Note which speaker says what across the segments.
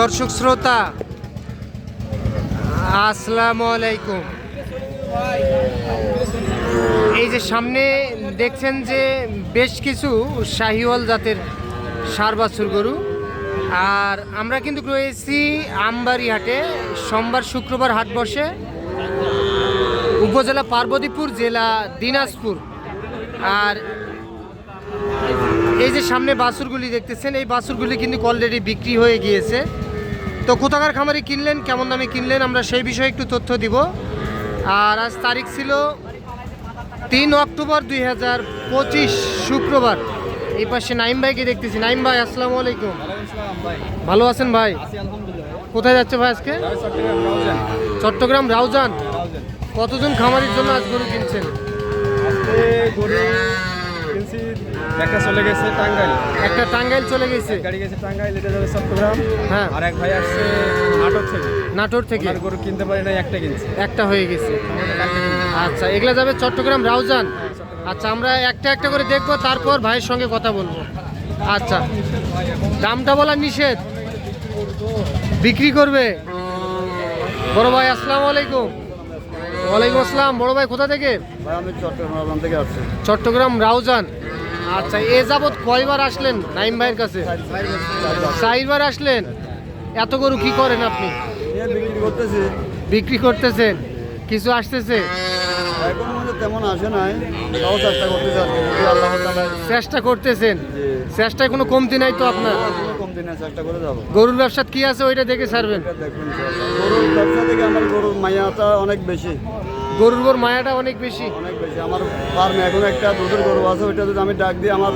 Speaker 1: দর্শক শ্রোতা, আসসালামু আলাইকুম। এই যে সামনে দেখছেন যে বেশ কিছু শাহিওয়াল জাতের সার বাছুর গরু। আর আমরা কিন্তু রয়েছি আমবাড়ি হাটে সোমবার শুক্রবার হাট বসে। উপজেলা পার্বতীপুর, জেলা দিনাজপুর। আর এই যে সামনে বাছুরগুলি দেখতেছেন, এই বাছুরগুলি কিন্তু অলরেডি বিক্রি হয়ে গিয়েছে। তো কোথাকার খামারি কিনলেন, কেমন দামে কিনলেন, আমরা সেই বিষয়ে একটু তথ্য দিব। আর আজ তারিখ ছিল তিন অক্টোবর দুই হাজার পঁচিশ, শুক্রবার। এই পাশে নাইম ভাইকে দেখতেছি। নাইম ভাই, আসসালামু আলাইকুম। ভালো আছেন ভাই? কোথায় যাচ্ছে ভাই আজকে? চট্টগ্রাম, রাউজান। কতজন খামারির জন্য আজ গরু কিনছেন?
Speaker 2: একটা চলে গেছে টাঙ্গাইল।
Speaker 1: একটা টাঙ্গাইল চলে গেছে।
Speaker 2: গাড়ি গেছে টাঙ্গাইল এটা যাবে চট্টগ্রাম।
Speaker 1: হ্যাঁ।
Speaker 2: আর এক ভাই আসছে নাটক থেকে।
Speaker 1: নাটোর থেকে।
Speaker 2: গরু কিনতে পারি না একটা কিনছে।
Speaker 1: একটা হয়ে গেছে। আচ্ছা এগুলা যাবে চট্টগ্রাম রাউজান? আচ্ছা আমরা একটা একটা করে দেখব তারপর ভাইয়ের সঙ্গে কথা বলব। আচ্ছা দামটা বলা নিষেধ। বিক্রি করবে। বড় ভাই আসসালামু আলাইকুম। ওয়ালাইকুম আসসালাম। বড় ভাই কোথা থেকে?
Speaker 2: ভাই আমি চট্টগ্রাম থেকে আসছি।
Speaker 1: চট্টগ্রাম রাউজান। আচ্ছা এ যাবৎ কয়বার আসলেন নাইম ভাইয়ের কাছে? চারবার আসলেন? এত গরু কি করেন আপনি?
Speaker 2: বিক্রি করতেছি
Speaker 1: বিক্রি করতেছেন? কিছু আসতেছে?
Speaker 2: তেমন আসে নাই। চেষ্টা করতেছি
Speaker 1: চেষ্টা করতেছেন? চেষ্টায় কোনো কমতি নাই তো আপনার? গরুর ব্যবসা কি আছে ওইটা দেখে ছাড়বেন।
Speaker 2: গরুর ব্যবসা থেকে আমার গরুর মায়াটা অনেক বেশি।
Speaker 1: গরুর গর মায়াটা অনেক বেশি।
Speaker 2: অনেক বেশি। আমার ফার্মে এখন একটা দুধের গরু আছে ওইটা যদি আমি ডাক দিই আমার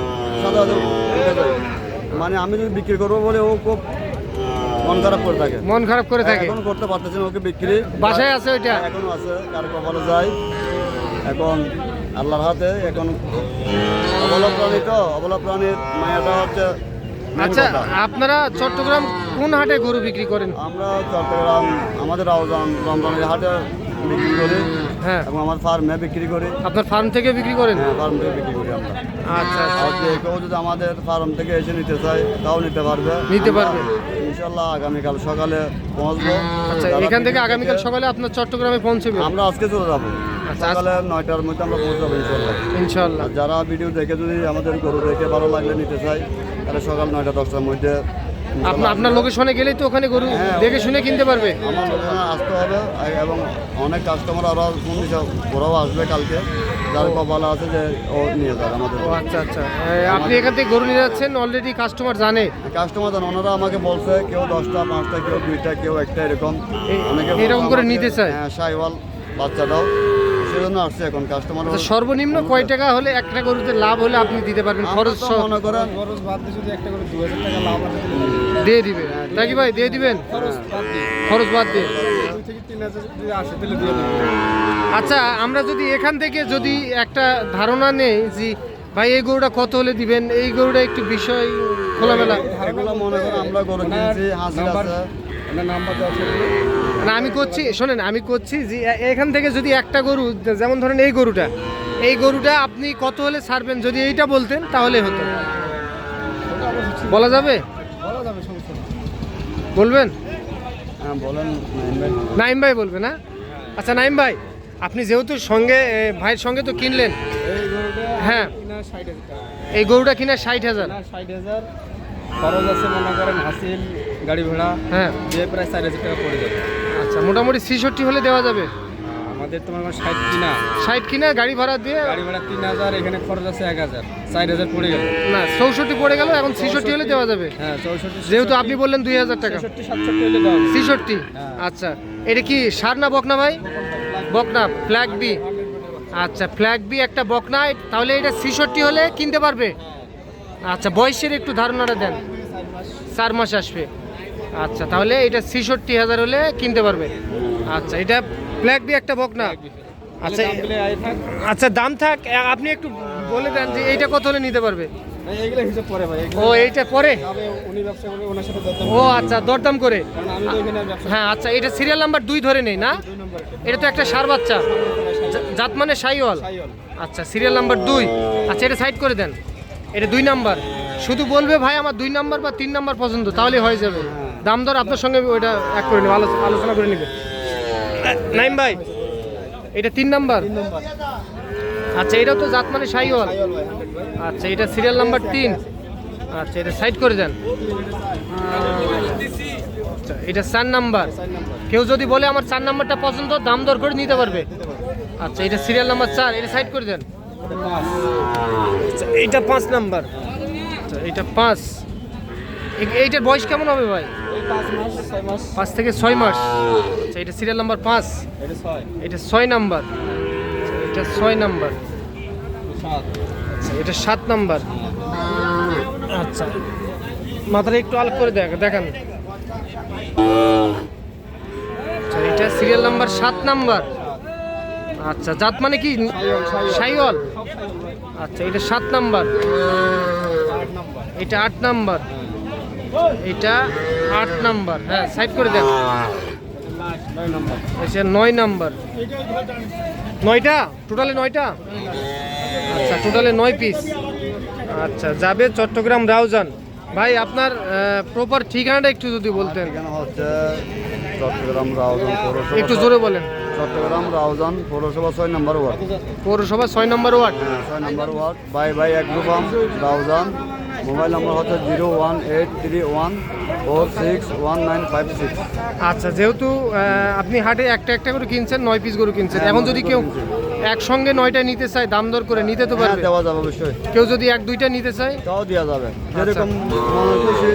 Speaker 2: মানে আমি যদি বিক্রি করব বলে ও খুব মন খারাপ করে থাকে।
Speaker 1: মন খারাপ করে থাকে।
Speaker 2: এখন করতে পারতেছে না ওকে বিক্রি।
Speaker 1: বাসায় আছে ওইটা?
Speaker 2: এখনও আছে। কার কপালে যায়। এখন আল্লাহর হাতে এখন অবলা প্রাণী তো অবলা প্রাণীর মায়াটা হচ্ছে
Speaker 1: আচ্ছা আপনারা চট্টগ্রাম কোন হাটে গরু বিক্রি করেন?
Speaker 2: আমরা চট্টগ্রাম আমাদের রমজানের হাটে বিক্রি করি।
Speaker 1: হ্যাঁ।
Speaker 2: এবং আমার ফার্মে বিক্রি করি।
Speaker 1: আপনার ফার্ম থেকে বিক্রি করেন?
Speaker 2: হ্যাঁ ফার্ম থেকে বিক্রি করি আমরা।
Speaker 1: আচ্ছা আচ্ছা।
Speaker 2: কেউ যদি আমাদের ফার্ম থেকে এসে নিতে চায় তাও নিতে পারবে।
Speaker 1: নিতে পারবে।
Speaker 2: ইনশাল্লাহ আগামীকাল সকালে পৌঁছবো।
Speaker 1: আচ্ছা এখান থেকে আগামীকাল সকালে আপনার চট্টগ্রামে পৌঁছবে?
Speaker 2: আমরা আজকে চলে যাব।
Speaker 1: আচ্ছা,
Speaker 2: সকালে নয়টার মধ্যে আমরা পৌঁছাবো ইনশাল্লাহ।
Speaker 1: ইনশাল্লাহ।
Speaker 2: যারা ভিডিও দেখে যদি আমাদের গরু দেখে ভালো লাগলে নিতে চাই তাহলে সকাল নয়টা দশটার মধ্যে
Speaker 1: আপনার আপনার লোকেশনে গেলেই তো ওখানে গরু
Speaker 2: হ্যাঁ,
Speaker 1: দেখে শুনে কিনতে পারবে।
Speaker 2: আমার লোকেশনে আসতে হবে এবং অনেক কাস্টমার আরও ফোন ওরাও আসবে কালকে। যার কপালে আছে যে ও নিয়ে যাবে আমাদের।
Speaker 1: ও আচ্ছা আচ্ছা। আপনি এখান থেকে গরু নিয়ে যাচ্ছেন অলরেডি কাস্টমার জানে?
Speaker 2: কাস্টমার জান ওনারা আমাকে বলছে কেউ দশটা পাঁচটা কেউ দুইটা কেউ একটা এরকম। অনেকে
Speaker 1: এরকম করে নিতে চায়?
Speaker 2: হ্যাঁ সাইওয়াল বাচ্চাটাও। সেজন্য আসছে এখন কাস্টমার
Speaker 1: আচ্ছা সর্বনিম্ন কয় টাকা হলে একটা গরুতে লাভ হলে আপনি দিতে পারবেন? খরচ সহ
Speaker 2: মনে করেন
Speaker 3: খরচ বাদ দিয়ে যদি একটা করে দু হাজার টাকা লাভ আছে
Speaker 1: দিয়ে দিবেন। নাকি ভাই? দিয়ে দিবেন?
Speaker 3: খরচ বাদ দিয়ে।
Speaker 1: খরচ বাদ দিয়ে।
Speaker 3: হাজার
Speaker 1: আচ্ছা আমরা যদি এখান থেকে যদি একটা ধারণা নেই যে ভাই এই গরুটা কত হলে দিবেন? এই গরুটা একটু বিষয় খোলামেলা।
Speaker 2: মনে করেন আমরা গরু কিনছি
Speaker 3: নাম্বার
Speaker 2: আছে।
Speaker 3: নাম্বার দেওয়া
Speaker 1: না আমি করছি শোনেন আমি করছি যে এখান থেকে যদি একটা গরু যেমন ধরেন এই গরুটা এই গরুটা আপনি কত হলে ছাড়বেন? যদি এইটা বলতেন তাহলে হতো। বলা যাবে?
Speaker 3: বলা যাবে
Speaker 1: বলবেন?
Speaker 2: হ্যাঁ নাইম ভাই।
Speaker 1: বলবে না? আচ্ছা নাইম ভাই আপনি যেহেতু সঙ্গে ভাইয়ের সঙ্গে তো কিনলেন। হ্যাঁ।
Speaker 3: ষাট
Speaker 1: এই গরুটা কিনা ষাট হাজার।
Speaker 3: ষাট হাজার। খরচ আছে মনে করেন হাসিল গাড়ি ভাড়া
Speaker 1: হ্যাঁ।
Speaker 3: দিয়ে প্রায় চার হাজার টাকা পড়ে যাবে।
Speaker 1: আচ্ছা মোটামুটি ছিষট্টি হলে দেওয়া যাবে?
Speaker 3: আমাদের তোমার ষাট কিনা।
Speaker 1: ষাট কিনা গাড়ি ভাড়া দিয়ে?
Speaker 3: গাড়ি ভাড়া তিন হাজার এখানে খরচ আছে এক হাজার। চার হাজার পড়ে গেল।
Speaker 1: না চৌষট্টি পড়ে গেল এখন ছিষট্টি হলে দেওয়া যাবে?
Speaker 3: হ্যাঁ চৌষট্টি
Speaker 1: যেহেতু আপনি বললেন দুই হাজার টাকা।
Speaker 3: ছেষট্টি হ্যাঁ।
Speaker 1: আচ্ছা এটা কি সার না বকনা ভাই? বকনা ফ্ল্যাগ বি। আচ্ছা ফ্ল্যাগ বি একটা বকনা তাহলে এটা ছিষট্টি হলে কিনতে পারবে? আচ্ছা বয়সের একটু ধারণাটা দেন। চার মাস আসবে। আচ্ছা তাহলে এটা ছিষট্টি হাজার হলে কিনতে পারবে। আচ্ছা এটা ফ্ল্যাগ বি একটা
Speaker 3: বক না? আচ্ছা।
Speaker 1: আচ্ছা দাম থাক। আপনি একটু বলে দেন যে এইটা কত হলে নিতে পারবে? ও এইটা পরে? ও আচ্ছা দরদাম করে। হ্যাঁ আচ্ছা এটা সিরিয়াল নাম্বার দুই ধরে নেই না?
Speaker 3: এটা
Speaker 1: তো একটা সার বাচ্চা। জাত মানে সাইওয়াল। আচ্ছা সিরিয়াল নাম্বার দুই। আচ্ছা এটা সাইড করে দেন। এটা দুই নাম্বার শুধু বলবে ভাই আমার দুই নাম্বার বা তিন নাম্বার পছন্দ তাহলে হয়ে যাবে। দাম দর আপনার সঙ্গে ওইটা এক করে নেবে আলোচ- আলোচনা করে নেবে। নাইম ভাই এটা তিন নাম্বার? আচ্ছা এটা তো জাত মানে সাইওয়াল।
Speaker 3: হান্ড্রেড ভাই
Speaker 1: আচ্ছা এটা সিরিয়াল নাম্বার তিন। আচ্ছা এটা সাইড করে দেন। আচ্ছা এটা চার নাম্বার। কেউ যদি বলে আমার চার নাম্বারটা পছন্দ দাম দর করে নিতে পারবে। আচ্ছা এটা সিরিয়াল নাম্বার চার এটা সাইড করে দেন।
Speaker 3: এটা পাঁচ
Speaker 1: আচ্ছা এইটা পাঁচ নাম্বার। আচ্ছা এইটা পাঁচ। এইটার বয়স কেমন হবে ভাই?
Speaker 3: পাঁচ
Speaker 1: থেকে ছয় মাস। আচ্ছা এটা সিরিয়াল নাম্বার পাঁচ।
Speaker 3: এটা ছয়
Speaker 1: নাম্বার। এটা ছয় নাম্বার। আচ্ছা এটা সাত নাম্বার। আচ্ছা মাথাটা একটু আলাপ করে দেখ দেখান। আচ্ছা এটা সিরিয়াল নাম্বার সাত নাম্বার। আচ্ছা জাত মানে কি?
Speaker 3: সাইওয়াল,
Speaker 1: আচ্ছা এটা সাত নম্বর। এটা আট নাম্বার। এটা আট নাম্বার হ্যাঁ সাইড করে দেন।
Speaker 3: নম্বর
Speaker 1: নয় নাম্বার। নয়টা? টোটালে নয়টা? আচ্ছা টোটালে নয় পিস আচ্ছা যাবে চট্টগ্রাম রাউজান। ভাই আপনার প্রপার ঠিকানাটা একটু যদি বলতেন।
Speaker 2: হচ্ছে চট্টগ্রাম রাউজান পৌরসভা
Speaker 1: একটু জোরে বলেন।
Speaker 2: চট্টগ্রাম রাউজান পৌরসভা ছয় নম্বর ওয়ার্ড।
Speaker 1: পৌরসভা ছয় নম্বর ওয়ার্ড।
Speaker 2: হ্যাঁ, ছয় নম্বর ওয়ার্ড। বাই by agro farm Raozan. Mobile number হচ্ছে zero one eight three one four six one nine five six.
Speaker 1: আচ্ছা যেহেতু আপনি হাটে একটা একটা করে কিনছেন নয় পিস গরু কিনছেন।
Speaker 2: হ্যাঁ,
Speaker 1: এখন যদি কেউ একসঙ্গে নয়টা নিতে চায় দাম দর করে নিতে তো
Speaker 2: হ্যাঁ
Speaker 1: পারবে
Speaker 2: দেওয়া যাবে অবশ্যই।
Speaker 1: কেউ যদি এক দুইটা নিতে চায়?
Speaker 2: তাও দেওয়া যাবে। যেরকম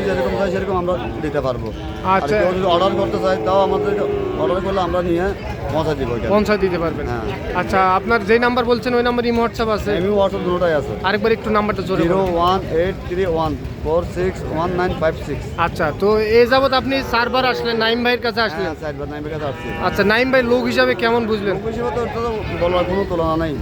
Speaker 2: যেরকম চাই সেরকম আমরা দিতে পারব।
Speaker 1: আচ্ছা।
Speaker 2: যদি অর্ডার করতে চাই তাও আমাদের অর্ডার করলে আমরা নিয়ে পৌঁছা
Speaker 1: দিতে পারবেন।
Speaker 2: হ্যাঁ।
Speaker 1: আচ্ছা আপনার যে নাম্বার বলছেন ওই নাম্বার ইমো হোয়াটসঅ্যাপ আছে
Speaker 2: হোয়াটসঅ্যাপ আছে।
Speaker 1: আরেকবার একটু নাম্বারটা জোরে
Speaker 2: zero one eight three one four six one nine five six.
Speaker 1: আচ্ছা তো এ আপনি চারবার আসলেন নাইম ভাইয়ের কাছে আসলেন?
Speaker 2: হ্যাঁ কাছে আসছি।
Speaker 1: আচ্ছা নাইম ভাই লোক হিসাবে কেমন বুঝলেন?
Speaker 2: খুশি মতো ওটা তো বলার কোনো তুলনা নেই।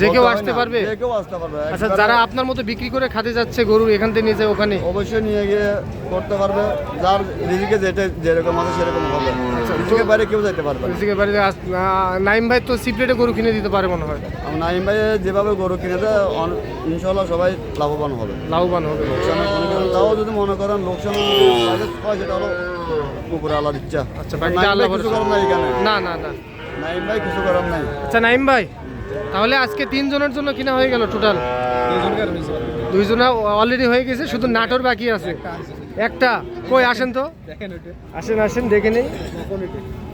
Speaker 1: যে কেউ আসতে পারবে?
Speaker 2: যে কেউ আসতে পারবে।
Speaker 1: আচ্ছা যারা আপনার মতো বিক্রি করে খাতে যাচ্ছে গরু এখান থেকে নিয়ে যায় ওখানে?
Speaker 2: অবশ্যই নিয়ে গিয়ে করতে পারবে। যার রিজিকে যেটা যেরকম আছে সেরকম হবে।
Speaker 1: আচ্ছা,
Speaker 2: বাইরে কেউ যেতে পারবে না।
Speaker 1: রিজিকের বাড়িতে আস- আহ, নাইম ভাই তো সিপ্লেটে গরু কিনে দিতে পারে মনে হয়।
Speaker 2: আমার নাইম ভাই যেভাবে গরু কিনে দেয় অন- ইনশাল্লাহ সবাই লাভবান হবে।
Speaker 1: লাভবান হবে।
Speaker 2: লোকসানে কোনো তাও যদি মনে করেন লোকসান তাহলে হয় সেটা হলো উপরে আলার ইচ্ছা।
Speaker 1: আচ্ছা
Speaker 2: নাইম
Speaker 1: বাকিটা
Speaker 2: ভাই
Speaker 1: আল্লাহ
Speaker 2: কিছু
Speaker 1: ভরসা।
Speaker 2: করার নাই এখানে।
Speaker 1: না না না।
Speaker 2: নাইম ভাই কিছু করার নাই।
Speaker 1: আচ্ছা নাইম ভাই তাহলে আজকে তিনজনের জন্য কিনা হয়ে গেল টোটাল দুইজনা অলরেডি হয়ে গেছে শুধু নাটোর বাকি আছে। একটা। কই আসেন তো। আসেন আসেন দেখে নেই।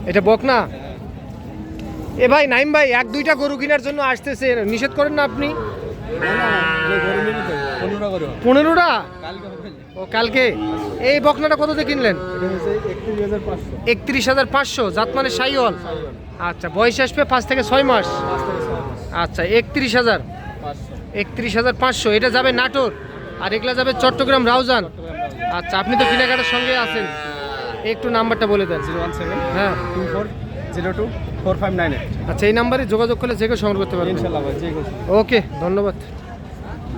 Speaker 3: এটা
Speaker 1: বক না এ ভাই নাইম ভাই এক দুইটা গরু কেনার জন্য আসতেছে। নিষেধ করেন না আপনি?
Speaker 3: পনেরোটা?
Speaker 1: ও কালকে? এই বকনাটা কততে কিনলেন?
Speaker 3: একত্রিশ হাজার পাঁচশো।
Speaker 1: জাত মানে সাইওয়াল। আচ্ছা বয়স আসবে পাঁচ থেকে ছয় মাস? আচ্ছা একত্রিশ হাজার। একত্রিশ হাজার পাঁচশো এটা যাবে নাটোর। আর এগুলা যাবে চট্টগ্রাম রাউজান। আচ্ছা আপনি তো কিনাকাটার সঙ্গে আছেন। একটু নাম্বারটা বলে দেন।
Speaker 3: জিরো ওয়ান সেভেন
Speaker 1: হ্যাঁ।
Speaker 3: Two four zero two four five nine eight.
Speaker 1: আচ্ছা এই নাম্বারে যোগাযোগ করলে যে কেউ সংগ্রহ করতে পারবেন
Speaker 3: ইনশাল্লাহ
Speaker 1: ওকে ধন্যবাদ।